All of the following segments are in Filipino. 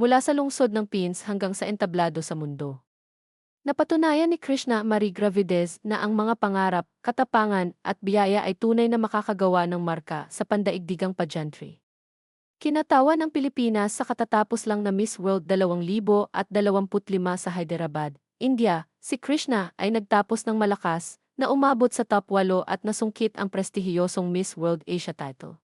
mula sa lungsod ng Pins hanggang sa entablado sa mundo. Napatunayan ni Krishna Marie Gravidez na ang mga pangarap, katapangan at biyaya ay tunay na makakagawa ng marka sa pandaigdigang pageantry. Kinatawa ng Pilipinas sa katatapos lang na Miss World 2025 sa Hyderabad, India, si Krishna ay nagtapos ng malakas na umabot sa top 8 at nasungkit ang prestihiyosong Miss World Asia title.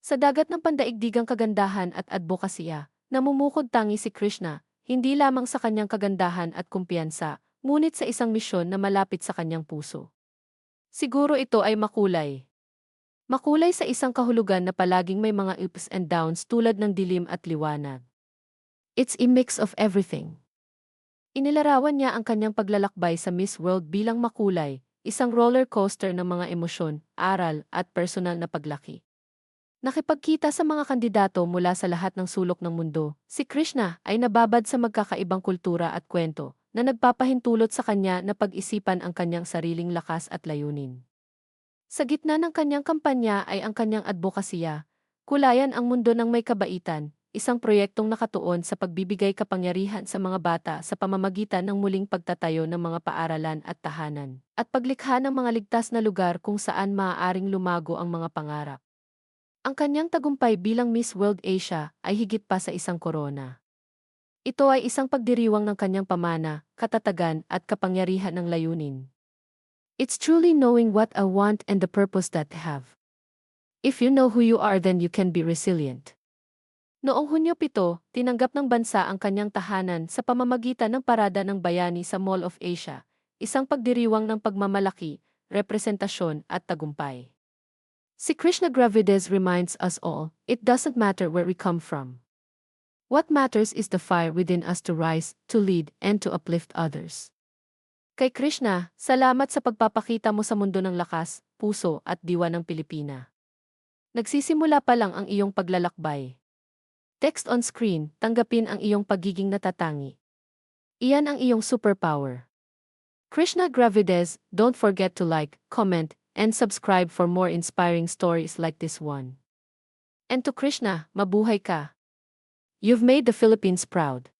Sa dagat ng pandaigdigang kagandahan at advokasya, namumukod tangi si Krishna, hindi lamang sa kanyang kagandahan at kumpiyansa, ngunit sa isang misyon na malapit sa kanyang puso. Siguro ito ay makulay. Makulay sa isang kahulugan na palaging may mga ups and downs tulad ng dilim at liwanag. It's a mix of everything. Inilarawan niya ang kanyang paglalakbay sa Miss World bilang makulay, isang roller coaster ng mga emosyon, aral, at personal na paglaki. Nakipagkita sa mga kandidato mula sa lahat ng sulok ng mundo, si Krishna ay nababad sa magkakaibang kultura at kwento na nagpapahintulot sa kanya na pag-isipan ang kanyang sariling lakas at layunin. Sa gitna ng kanyang kampanya ay ang kanyang advokasya, kulayan ang mundo ng may kabaitan, isang proyektong nakatuon sa pagbibigay kapangyarihan sa mga bata sa pamamagitan ng muling pagtatayo ng mga paaralan at tahanan, at paglikha ng mga ligtas na lugar kung saan maaaring lumago ang mga pangarap. Ang kanyang tagumpay bilang Miss World Asia ay higit pa sa isang korona. Ito ay isang pagdiriwang ng kanyang pamana, katatagan at kapangyarihan ng layunin. It's truly knowing what I want and the purpose that I have. If you know who you are then you can be resilient. Noong Hunyo 7, tinanggap ng bansa ang kanyang tahanan sa pamamagitan ng parada ng bayani sa Mall of Asia, isang pagdiriwang ng pagmamalaki, representasyon at tagumpay. Si Krishna Gravides reminds us all, it doesn't matter where we come from. What matters is the fire within us to rise, to lead, and to uplift others. Kay Krishna, salamat sa pagpapakita mo sa mundo ng lakas, puso at diwa ng Pilipina. Nagsisimula pa lang ang iyong paglalakbay. Text on screen, tanggapin ang iyong pagiging natatangi. Iyan ang iyong superpower. Krishna Gravides, don't forget to like, comment, and subscribe for more inspiring stories like this one. And to Krishna, mabuhay ka. You've made the Philippines proud.